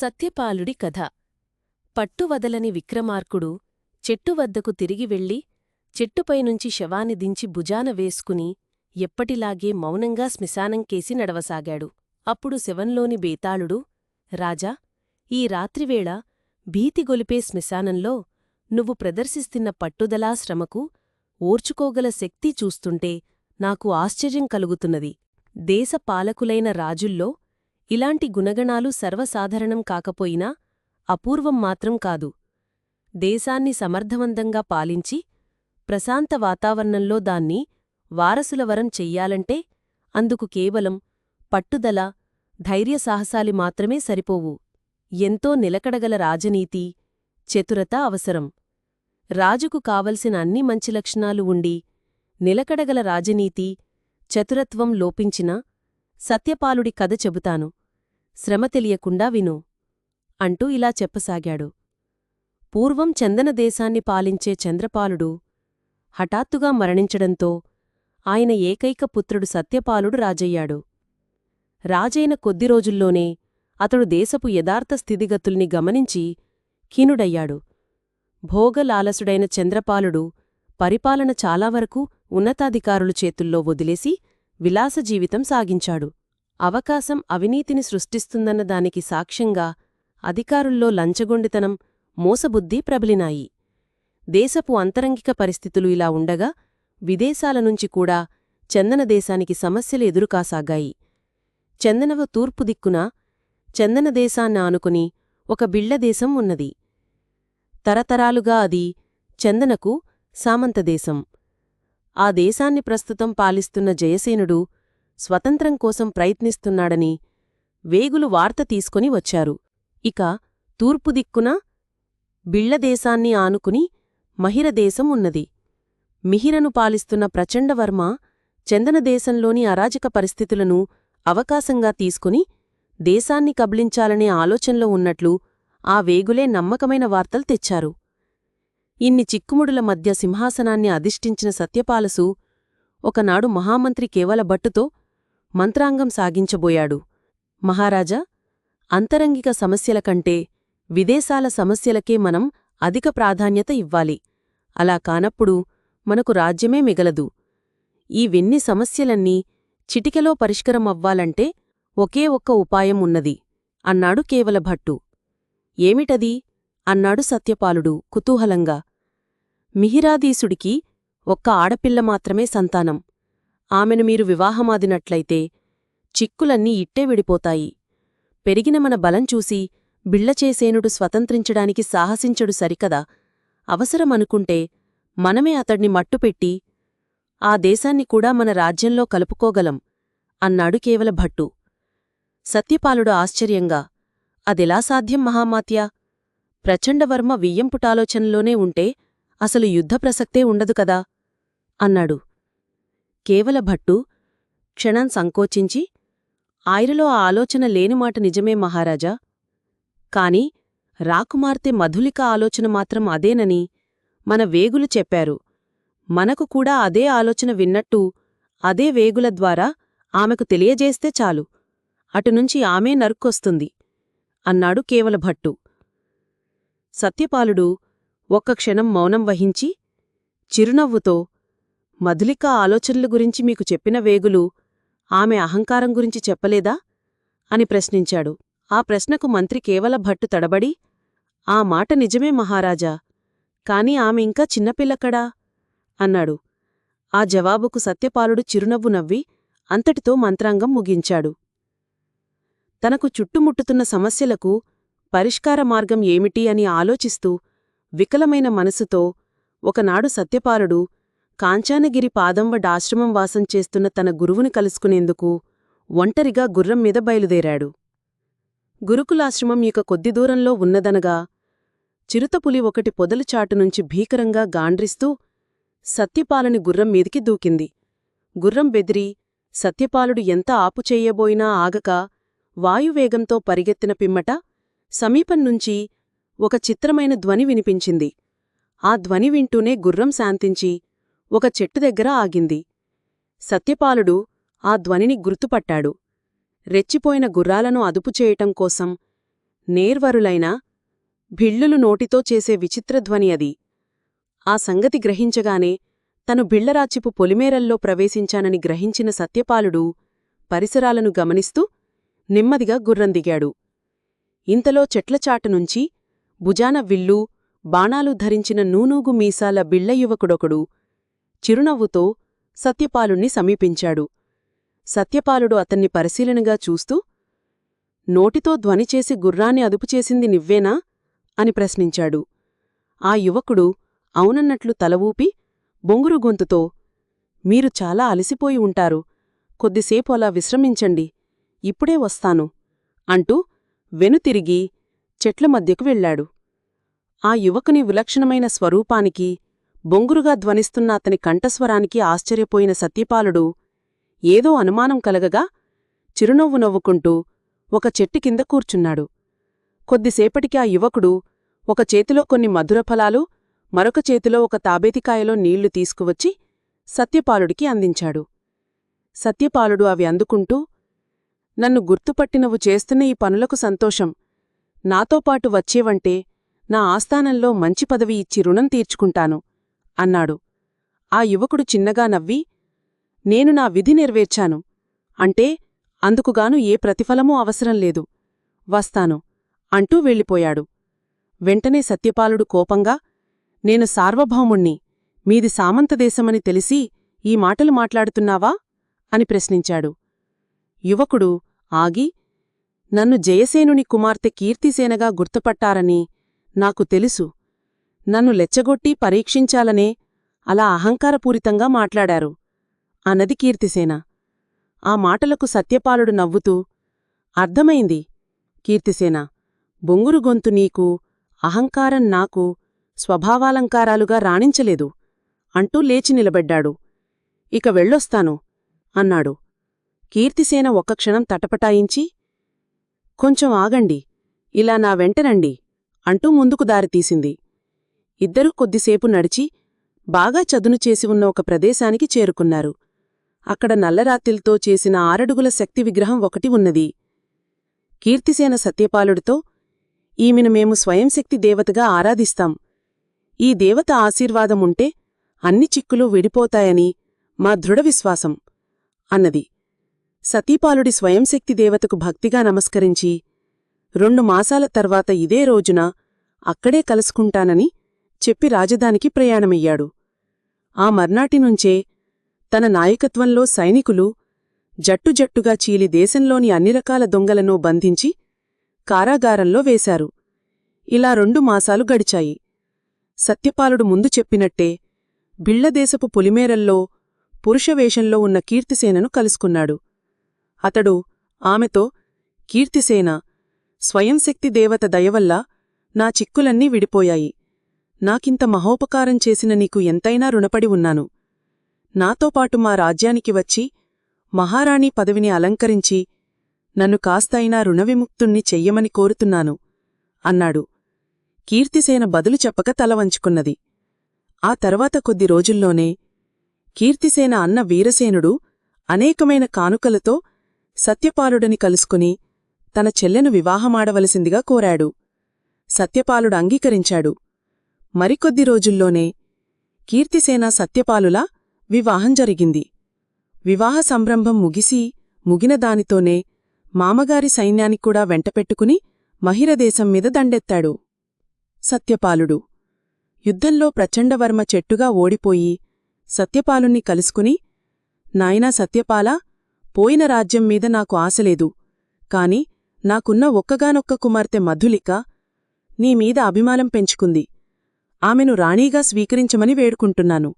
సత్యపాలుడి కథ. పట్టువదలని విక్రమార్కుడు చెట్టు వద్దకు తిరిగి వెళ్ళి చెట్టుపైనుంచి శవాన్ని దించి భుజాన వేసుకుని ఎప్పటిలాగే మౌనంగా శ్మశానంకేసి నడవసాగాడు. అప్పుడు శవంలోని బేతాళుడు రాజా ఈ రాత్రివేళ భీతిగొలిపే శ్మశానంలో నువ్వు ప్రదర్శిస్తున్న పట్టుదలా శ్రమకు ఓర్చుకోగల శక్తి చూస్తుంటే నాకు ఆశ్చర్యం కలుగుతున్నది. దేశ పాలకులైన రాజుల్లో ఇలాంటి గుణగణాలు సర్వసాధారణం కాకపోయినా అపూర్వం మాత్రం కాదు. దేశాన్ని సమర్థవంతంగా పాలించి ప్రశాంత వాతావరణంలో దాన్ని వారసులవరం చెయ్యాలంటే అందుకు కేవలం పట్టుదల ధైర్యసాహసాలి మాత్రమే సరిపోవు. ఎంతో నిలకడగల రాజనీతి చతురత అవసరం. రాజుకు కావలసిన అన్ని మంచి లక్షణాలు ఉండి నిలకడగల రాజనీతి చతురత్వం లోపించిన సత్యపాలుడి కథ చెబుతాను. శ్రమ తెలియకుండా విను అంటూ ఇలా చెప్పసాగాడు. పూర్వం చందనదేశాన్ని పాలించే చంద్రపాలుడు హఠాత్తుగా మరణించడంతో ఆయన ఏకైక పుత్రుడు సత్యపాలుడు రాజయ్యాడు. రాజైన కొద్ది రోజుల్లోనే అతడు దేశపు యథార్థ స్థితిగతుల్ని గమనించి కీనుడయ్యాడు భోగలాలసుడైన చంద్రపాలుడు పరిపాలన చాలావరకు ఉన్నతాధికారులు చేతుల్లో వదిలేసి విలాస జీవితం సాగించాడు. అవకాశం అవినీతిని సృష్టిస్తుందన్న దానికి సాక్ష్యంగా అధికారుల్లో లంచగొండితనం మోసబుద్ధి ప్రబలినాయి. దేశపు అంతరంగిక పరిస్థితులు ఇలా ఉండగా విదేశాల నుంచి కూడా చందనదేశానికి సమస్యలు ఎదురుకాసాగాయి. చందనవ తూర్పు దిక్కున చందనదేశాన్న ఆనుకుని ఒక బిళ్ళదేశం ఉన్నది. తరతరాలుగా అది చందనకు సామంతదేశం ఆ దేశాన్ని ప్రస్తుతం పాలిస్తున్న జయసేనుడు స్వతంత్రం కోసం ప్రయత్నిస్తున్నాడని వేగులు వార్త తీసుకొని వచ్చారు. ఇక తూర్పు దిక్కున బిళ్ళదేశాన్ని ఆనుకుని మహిరదేశం ఉన్నది. మిహిరను పాలిస్తున్న ప్రచండవర్మ చందనదేశంలోని అరాజక పరిస్థితులను అవకాశంగా తీసుకుని దేశాన్ని కబళించాలనే ఆలోచనలో ఉన్నట్లు ఆ వేగులే నమ్మకమైన వార్తలు తెచ్చారు. ఇన్ని చిక్కుముడుల మధ్య సింహాసనాన్ని అధిష్ఠించిన సత్యపాలసు ఒకనాడు మహామంత్రి కేవల భట్టుతో మంత్రాంగం సాగించబోయాడు. మహారాజా అంతరంగిక సమస్యల కంటే విదేశాల సమస్యలకే మనం అధిక ప్రాధాన్యత ఇవ్వాలి. అలా కానప్పుడు మనకు రాజ్యమే మిగలదు. ఈ వెన్ని సమస్యలన్నీ చిటికెలో పరిష్కరమవ్వాలంటే ఒకే ఒక్క ఉపాయం ఉన్నది అన్నాడు కేవలభట్టు. ఏమిటది? అన్నాడు సత్యపాలుడు కుతూహలంగా. మిహిరాదీసుడికి ఒక్క ఆడపిల్ల మాత్రమే సంతానం. ఆమెను మీరు వివాహమాదినట్లయితే చిక్కులన్నీ ఇట్టే విడిపోతాయి. పెరిగిన మన బలం చూసి బిళ్ళచేసేనుడు స్వతంత్రించడానికి సాహసించడు సరికదా? అవసరమనుకుంటే మనమే అతడ్ని మట్టుపెట్టి ఆ దేశాన్ని కూడా మన రాజ్యంలో కలుపుకోగలం అన్నాడు కేవల భట్టు. సత్యపాలుడు ఆశ్చర్యంగా అదెలా సాధ్యం మహామాత్యా? ప్రచండవర్మ వియ్యంపుటాలోచనలోనే ఉంటే అసలు యుద్ధ ప్రసక్తే ఉండదు కదా అన్నాడు. కేవల భట్టు క్షణం సంకోచించి ఆయనలో ఆ ఆలోచన లేనిమాట నిజమే మహారాజా. కాని రాకుమార్తె మధులిక ఆలోచన మాత్రం అదేనని మన వేగులు చెప్పారు. మనకు కూడా అదే ఆలోచన విన్నట్టు అదే వేగుల ద్వారా ఆమెకు తెలియజేస్తే చాలు. అటునుంచి ఆమె నరుక్కొస్తుంది అన్నాడు కేవల భట్టు. సత్యపాలుడు ఒక్క క్షణం మౌనం వహించి చిరునవ్వుతో మధులిక ఆలోచనల గురించి మీకు చెప్పిన వేగులు ఆమె అహంకారం గురించి చెప్పలేదా? అని ప్రశ్నించాడు. ఆ ప్రశ్నకు మంత్రి కేవల భట్టు తడబడి ఆ మాట నిజమే మహారాజా కాని ఆమె ఇంకా చిన్నపిల్లకడా అన్నాడు. ఆ జవాబుకు సత్యపాలుడు చిరునవ్వు నవ్వి అంతటితో మంత్రాంగం ముగించాడు. తనకు చుట్టుముట్టుతున్న సమస్యలకు పరిష్కార మార్గం ఏమిటి అని ఆలోచిస్తూ వికలమైన మనసుతో ఒకనాడు సత్యపాలుడు కాంచానగిరి పాదంవడాశ్రమం వాసం చేస్తున్న తన గురువుని కలుసుకునేందుకు ఒంటరిగా గుర్రం మీద బయలుదేరాడు. గురుకులాశ్రమం ఇక కొద్ది దూరంలో ఉన్నదనగా చిరుతపులి ఒకటి పొదలుచాటునుంచి భీకరంగా గాండ్రిస్తూ సత్యపాలని గుర్రం మీదికి దూకింది. గుర్రం బెదిరి సత్యపాలుడు ఎంత ఆపుచేయబోయినా ఆగక వాయువేగంతో పరిగెత్తిన పిమ్మట సమీపంనుంచి ఒక చిత్రమైన ధ్వని వినిపించింది. ఆ ధ్వని వింటూనే గుర్రం శాంతించి ఒక చెట్టు దగ్గర ఆగింది. సత్యపాలుడు ఆ ధ్వనిని గుర్తుపట్టాడు. రెచ్చిపోయిన గుర్రాలను అదుపుచేయటం కోసం నేర్వరులైన భిళ్ళులు నోటితో చేసే విచిత్రధ్వని అది. ఆ సంగతి గ్రహించగానే తను బిళ్ళరాచిపు పొలిమేరల్లో ప్రవేశించానని గ్రహించిన సత్యపాలుడు పరిసరాలను గమనిస్తూ నెమ్మదిగా గుర్రం దిగాడు. ఇంతలో చెట్లచాటనుంచి భుజాన విల్లు బాణాలు ధరించిన నూనూగు మీసాల బిళ్ళయువకుడొకడు యువకుడొకడు చిరునవ్వుతో సత్యపాలుణ్ణి సమీపించాడు. సత్యపాలుడు అతన్ని పరిశీలనగా చూస్తూ నోటితో ధ్వనిచేసి గుర్రాన్ని అదుపుచేసింది నివ్వేనా అని ప్రశ్నించాడు. ఆ యువకుడు అవునన్నట్లు తలవూపి బొంగురు గొంతుతో మీరు చాలా అలసిపోయి ఉంటారు. కొద్దిసేపు అలా విశ్రమించండి. ఇప్పుడే వస్తాను అంటూ వెనుతిరిగి చెట్ల మధ్యకు వెళ్ళాడు. ఆ యువకుని విలక్షణమైన స్వరూపానికి బొంగురుగా ధ్వనిస్తున్న అతని కంఠస్వరానికి ఆశ్చర్యపోయిన సత్యపాలుడు ఏదో అనుమానం కలగగా చిరునవ్వు నవ్వుకుంటూ ఒక చెట్టు కింద కూర్చున్నాడు. కొద్దిసేపటికి ఆ యువకుడు ఒక చేతిలో కొన్ని మధురఫలాలు మరొక చేతిలో ఒక తాబేతికాయలో నీళ్ళు తీసుకువచ్చి సత్యపాలుడికి అందించాడు. సత్యపాలుడు అవి అందుకుంటూ నన్ను గుర్తుపట్టినవు చేస్తున్న ఈ పనులకు సంతోషం. నాతోపాటు వచ్చేవంటే నా ఆస్థానంలో మంచి పదవి ఇచ్చి రుణం తీర్చుకుంటాను. అన్నాడు. ఆ యువకుడు చిన్నగా నవ్వి నేను నా విధి నెరవేర్చాను. అంటే అందుకుగాను ఏ ప్రతిఫలమూ అవసరం లేదు. వస్తాను అంటూ వెళ్ళిపోయాడు. వెంటనే సత్యపాలుడు కోపంగా నేను సార్వభౌముణ్ణి మీది సామంతదేశమని తెలిసి ఈ మాటలు మాట్లాడుతున్నావా? అని ప్రశ్నించాడు. యువకుడు ఆగి నన్ను జయసేనుని కుమార్తె కీర్తిసేనగా గుర్తుపట్టారని నాకు తెలుసు. నన్ను లెచ్చగొట్టి పరీక్షించాలనే అలా అహంకారపూరితంగా మాట్లాడారు. అన్నది కీర్తిసేన. ఆ మాటలకు సత్యపాలుడు నవ్వుతూ అర్థమైంది కీర్తిసేన. బొంగురు గొంతు నీకు అహంకారం నాకు స్వభావాలంకారాలుగా రాణించలేదు అంటూ లేచి నిలబడ్డాడు. ఇక వెళ్ళొస్తాను అన్నాడు. కీర్తిసేన ఒక్క క్షణం తటపటాయించి కొంచెం ఆగండి ఇలా నా వెంటనండి అంటూ ముందుకు దారితీసింది. ఇద్దరూ కొద్దిసేపు నడిచి బాగా చదును చేసి ఉన్న ఒక ప్రదేశానికి చేరుకున్నారు. అక్కడ నల్లరాతిల్తో చేసిన ఆరడుగుల శక్తి విగ్రహం ఒకటి ఉన్నది. కీర్తిసేన సత్యపాలుడితో ఈమెను మేము స్వయంశక్తి దేవతగా ఆరాధిస్తాం. ఈ దేవత ఆశీర్వాదముంటే అన్ని చిక్కులు విడిపోతాయని మా దృఢ విశ్వాసం అన్నది. సతీపాలుడి స్వయంశక్తి దేవతకు భక్తిగా నమస్కరించి రెండు మాసాల తర్వాత ఇదే రోజున అక్కడే కలుసుకుంటానని చెప్పి రాజధానికి ప్రయాణమయ్యాడు. ఆ మర్నాటినుంచే తన నాయకత్వంలో సైనికులు జట్టుజట్టుగా చీలి దేశంలోని అన్ని రకాల దొంగలను బంధించి కారాగారంలో వేశారు. ఇలా రెండు మాసాలు గడిచాయి. సత్యపాలుడు ముందు చెప్పినట్టే బిళ్ళదేశపు పొలిమేరల్లో పురుషవేషంలో ఉన్న కీర్తిసేనను కలుసుకున్నాడు. అతడు ఆమెతో కీర్తిసేన స్వయంశక్తి దేవత దయవల్ల నా చిక్కులన్నీ విడిపోయాయి. నాకింత మహోపకారం చేసిన నీకు ఎంతైనా రుణపడి ఉన్నాను. నాతో పాటు మా రాజ్యానికి వచ్చి మహారాణి పదవిని అలంకరించి నన్ను కాస్తైనా రుణవిముక్తుణ్ణి చెయ్యమని కోరుతున్నాను అన్నాడు. కీర్తిసేన బదులు చెప్పక తల వంచుకున్నది. ఆ తర్వాత కొద్ది రోజుల్లోనే కీర్తిసేన అన్న వీరసేనుడు అనేకమైన కానుకలతో సత్యపాలుడని కలుసుకుని తన చెల్లెను వివాహమాడవలసిందిగా కోరాడు. సత్యపాలుడు అంగీకరించాడు. మరికొద్ది రోజుల్లోనే కీర్తిసేన సత్యపాలులా వివాహం జరిగింది. వివాహ సంరంభం ముగిసి ముగిన దానితోనే మామగారి సైన్యానిక్కూడా వెంటపెట్టుకుని మహిరదేశం మీద దండెత్తాడు. సత్యపాలుడు యుద్ధంలో ప్రచండవర్మ చెట్టుగా ఓడిపోయి సత్యపాలుణ్ణి కలుసుకుని నాయనా సత్యపాలా పోయిన రాజ్యం మీద నాకు ఆశలేదు కాని నాకున్న ఒక్కగానొక్క కుమార్తె మధులిక నీమీద అభిమానం పెంచుకుంది. ఆమెను రాణీగా స్వీకరించమని వేడుకుంటున్నాను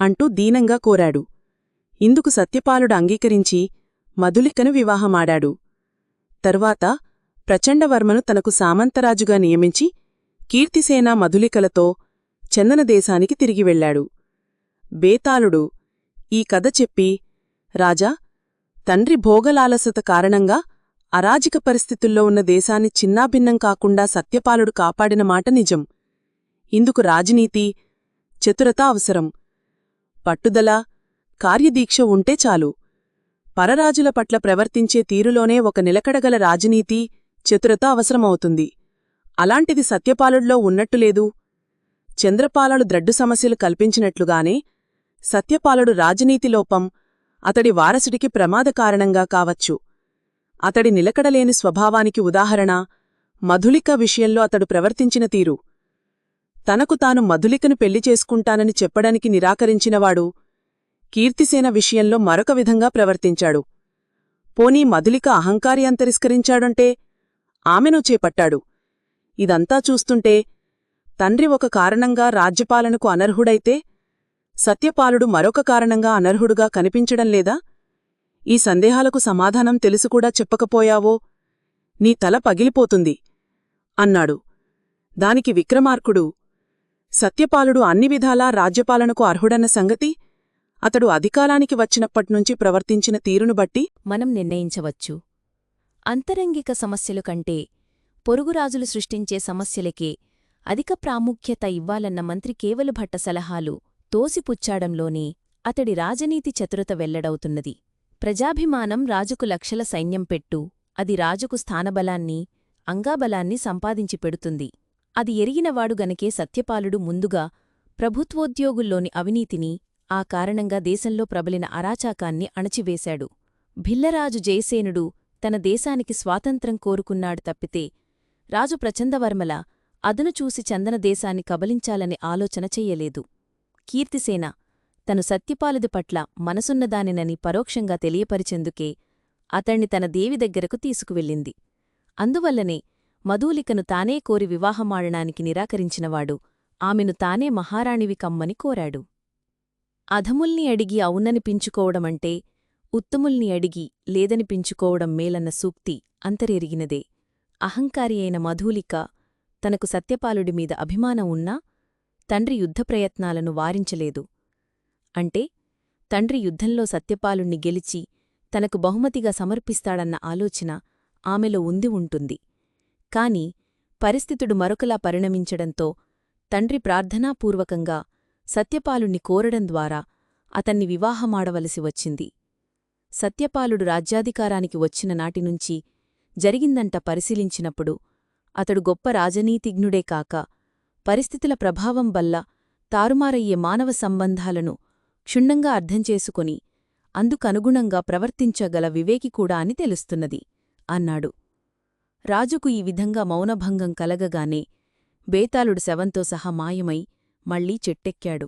అంటూ దీనంగా కోరాడు. ఇందుకు సత్యపాలుడు అంగీకరించి మధులికను వివాహమాడాడు. తరువాత ప్రచండవర్మను తనకు సామంతరాజుగా నియమించి కీర్తిసేన మధులికలతో చందనదేశానికి తిరిగి వెళ్ళాడు బేతాళుడు ఈ కథ చెప్పి రాజా తండ్రి భోగలాలసత కారణంగా అరాజిక పరిస్థితుల్లో ఉన్న దేశాన్ని చిన్నాభిన్నం కాకుండా సత్యపాలుడు కాపాడిన మాట నిజం. ఇందుకు రాజనీతి చతురత అవసరం. పట్టుదల కార్యదీక్ష ఉంటే చాలు. పరరాజుల పట్ల ప్రవర్తించే తీరులోనే ఒక నిలకడగల రాజనీతి చతురత అవసరమవుతుంది. అలాంటిది సత్యపాలుడిలో ఉన్నట్టులేదు చంద్రపాలడు ద్రడ్డు సమస్యలు కల్పించినట్లుగానే సత్యపాలుడు రాజనీతి లోపం అతడి వారసుడికి ప్రమాద కారణంగా కావచ్చు. అతడి నిలకడలేని స్వభావానికి ఉదాహరణ మధులిక విషయంలో అతడు ప్రవర్తించిన తీరు. తనకు తాను మధులికను పెళ్ళి చేసుకుంటానని చెప్పడానికి నిరాకరించినవాడు కీర్తిసేన విషయంలో మరొక విధంగా ప్రవర్తించాడు. పోనీ మధులిక అహంకారి అంతరిస్కరించాడంటే ఆమెను చేపట్టాడు. ఇదంతా చూస్తుంటే తండ్రి ఒక కారణంగా రాజ్యపాలనకు అనర్హుడైతే సత్యపాలుడు మరొక కారణంగా అనర్హుడుగా కనిపించడం లేదా? ఈ సందేహాలకు సమాధానం తెలుసుకూడా చెప్పకపోయావో? నీ తల పగిలిపోతుంది అన్నాడు. దానికి విక్రమార్కుడు సత్యపాలుడు అన్ని విధాలా రాజ్యపాలనకు అర్హుడన్న సంగతి అతడు అధికారానికి వచ్చినప్పట్నుంచి ప్రవర్తించిన తీరును బట్టి మనం నిర్ణయించవచ్చు. అంతరంగిక సమస్యలు కంటే పొరుగురాజులు సృష్టించే సమస్యలకే అధిక ప్రాముఖ్యత ఇవ్వాలన్న మంత్రి కేవలభట్ట సలహాలు తోసిపుచ్చాడంలోనే అతడి రాజనీతి చతురత వెల్లడవుతున్నది. ప్రజాభిమానం రాజుకు లక్షల సైన్యం పెట్టు అది రాజుకు స్థానబలాన్ని అంగాబలాన్ని సంపాదించి పెడుతుంది. అది ఎరిగినవాడు గనకే సత్యపాలుడు ముందుగా ప్రభుత్వోద్యోగుల్లోని అవినీతిని ఆ కారణంగా దేశంలో ప్రబలిన అరాచాకాన్ని అణచివేశాడు. భిల్లరాజు జయసేనుడు తన దేశానికి స్వాతంత్రం కోరుకున్నాడు తప్పితే రాజు ప్రచందవర్మల అదను చూసి చందనదేశాన్ని కబలించాలనే ఆలోచన చెయ్యలేదు కీర్తిసేన తను సత్యపాలుది పట్ల మనసున్నదానినని పరోక్షంగా తెలియపరిచెందుకే అతణ్ణి తన దేవి దగ్గరకు తీసుకువెళ్ళింది. అందువల్లనే మధూలికను తానే కోరి వివాహమాడడానికి నిరాకరించినవాడు ఆమెను తానే మహారాణివి కమ్మని కోరాడు. అధముల్ని అడిగి అవుననిపించుకోవడమంటే ఉత్తముల్ని అడిగి లేదనిపించుకోవడం మేలన్న సూక్తి అంతరెరిగినదే. అహంకారి అయిన మధూలిక తనకు సత్యపాలుడి మీద అభిమానం ఉన్నా తండ్రి యుద్ధప్రయత్నాలను వారించలేదు. అంటే తండ్రి యుద్ధంలో సత్యపాలుణ్ణి గెలిచి తనకు బహుమతిగా సమర్పిస్తాడన్న ఆలోచన ఆమెలో ఉంది ఉంటుంది. కాని పరిస్థితుడు మరొకలా పరిణమించడంతో తండ్రి ప్రార్థనాపూర్వకంగా సత్యపాలుణ్ణి కోరడం ద్వారా అతన్ని వివాహమాడవలసి వచ్చింది. సత్యపాలుడు రాజ్యాధికారానికి వచ్చిన నాటినుంచి జరిగిందంట పరిశీలించినప్పుడు అతడు గొప్ప రాజనీతిజ్ఞుడే కాక పరిస్థితుల ప్రభావం వల్ల తారుమారయ్యే మానవ సంబంధాలను క్షుణ్ణంగా అర్థంచేసుకుని అందుకనుగుణంగా ప్రవర్తించగల వివేకి కూడా అని తెలుస్తున్నది అన్నాడు. రాజుకు ఈ విధంగా మౌనభంగం కలగగానే బేతాళుడు శవంతో సహా మాయమై మళ్ళీ చెట్టెక్కాడు.